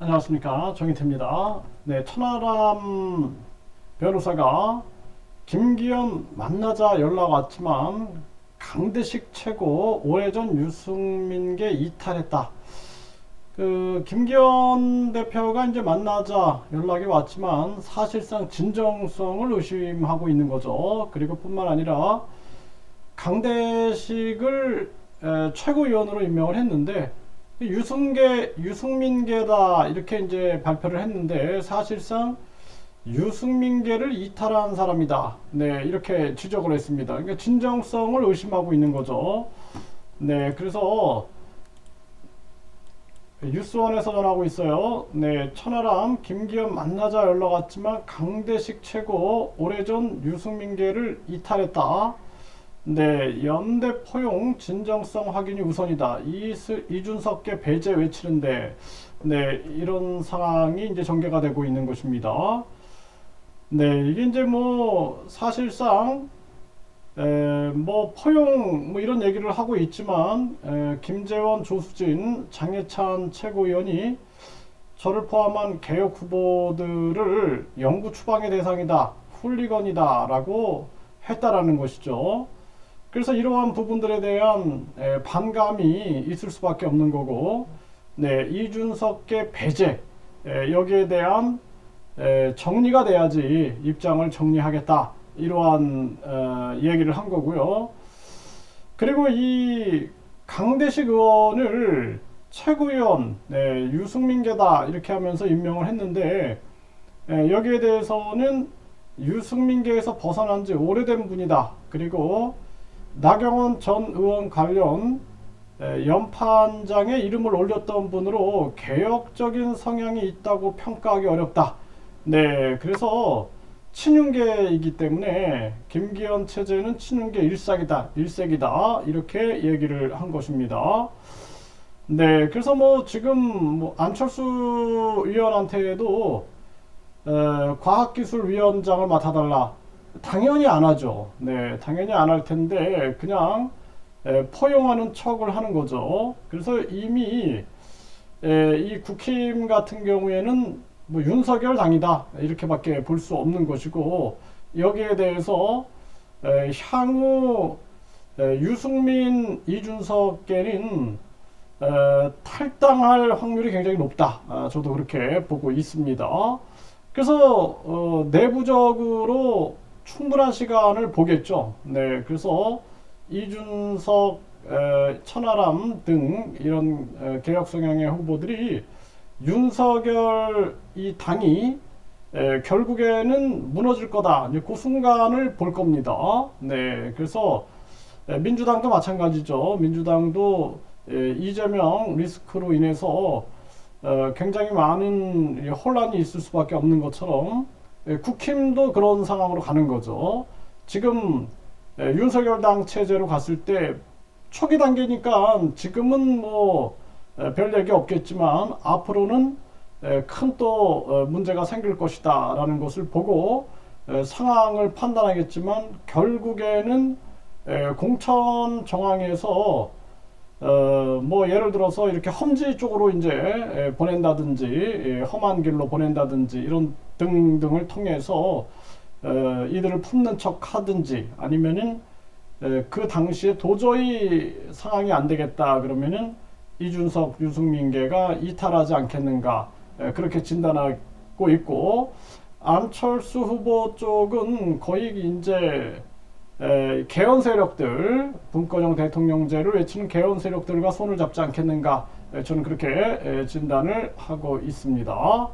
안녕하십니까 정희태입니다. 네 천하람 변호사가 김기현 만나자 연락 왔지만 강대식 최고 오래전 유승민계 이탈했다. 그 김기현 대표가 이제 만나자 연락이 왔지만 사실상 진정성을 의심하고 있는 거죠. 그리고 뿐만 아니라 강대식을 에, 최고위원으로 임명을 했는데 유승계 유승민계다 이렇게 이제 발표를 했는데 사실상 유승민계를 이탈한 사람이다. 네 이렇게 지적을 했습니다. 그러니까 진정성을 의심하고 있는 거죠. 네 그래서 뉴스원에서 전하고 있어요. 네, 천하람, 김기현 만나자 연락 왔지만 강대식 최고 오래전 유승민계를 이탈했다. 네, 연대 포용 진정성 확인이 우선이다. 이스, 이준석계 배제 외치는데, 네, 이런 상황이 이제 전개가 되고 있는 것입니다. 네, 이게 이제 뭐 사실상 에, 뭐 포용 뭐 이런 얘기를 하고 있지만 에, 김재원, 조수진, 장해찬 최고위원이 저를 포함한 개혁 후보들을 영구 추방의 대상이다, 훌리건이다라고 했다라는 것이죠. 그래서 이러한 부분들에 대한 에, 반감이 있을 수밖에 없는 거고, 네 이준석계 배제 에, 여기에 대한 에, 정리가 돼야지 입장을 정리하겠다. 이러한 어, 얘기를 한 거고요. 그리고 이 강대식 의원을 최고위원 네, 유승민 계다 이렇게 하면서 임명을 했는데 에, 여기에 대해서는 유승민계에서 벗어난 지 오래된 분이다. 그리고 나경원 전 의원 관련 에, 연판장에 이름을 올렸던 분으로 개혁적인 성향이 있다고 평가하기 어렵다. 네, 그래서 친윤계이기 때문에 김기현 체제는 친윤계 일삭이다, 일색이다 이렇게 얘기를 한 것입니다. 네, 그래서 뭐 지금 뭐 안철수 의원한테도 에, 과학기술위원장을 맡아달라. 당연히 안 하죠. 네, 당연히 안 할 텐데 그냥 에, 포용하는 척을 하는 거죠. 그래서 이미 에, 이 국힘 같은 경우에는 뭐 윤석열 당이다 이렇게밖에 볼 수 없는 것이고 여기에 대해서 에, 향후 에, 유승민 이준석계는 에, 탈당할 확률이 굉장히 높다. 아, 저도 그렇게 보고 있습니다. 그래서 어, 내부적으로 충분한 시간을 보겠죠. 네, 그래서 이준석, 에, 천하람 등 이런 에, 개혁 성향의 후보들이 윤석열 이 당이 에, 결국에는 무너질 거다. 그 순간을 볼 겁니다. 네, 그래서 에, 민주당도 마찬가지죠. 민주당도 에, 이재명 리스크로 인해서 어, 굉장히 많은 이 혼란이 있을 수밖에 없는 것처럼 에, 국힘도 그런 상황으로 가는 거죠. 지금 에, 윤석열 당 체제로 갔을 때 초기 단계니까 지금은 뭐 별 얘기 없겠지만 앞으로는 큰 또 문제가 생길 것이다 라는 것을 보고 상황을 판단하겠지만 결국에는 공천 정황에서 어 뭐 예를 들어서 이렇게 험지 쪽으로 이제 보낸다든지 험한 길로 보낸다든지 이런 등등을 통해서 이들을 품는 척 하든지 아니면은 그 당시에 도저히 상황이 안 되겠다 그러면은 이준석, 유승민계가 이탈하지 않겠는가 그렇게 진단하고 있고 안철수 후보 쪽은 거의 이제 개헌 세력들 분권형 대통령제를 외치는 개헌 세력들과 손을 잡지 않겠는가 저는 그렇게 진단을 하고 있습니다.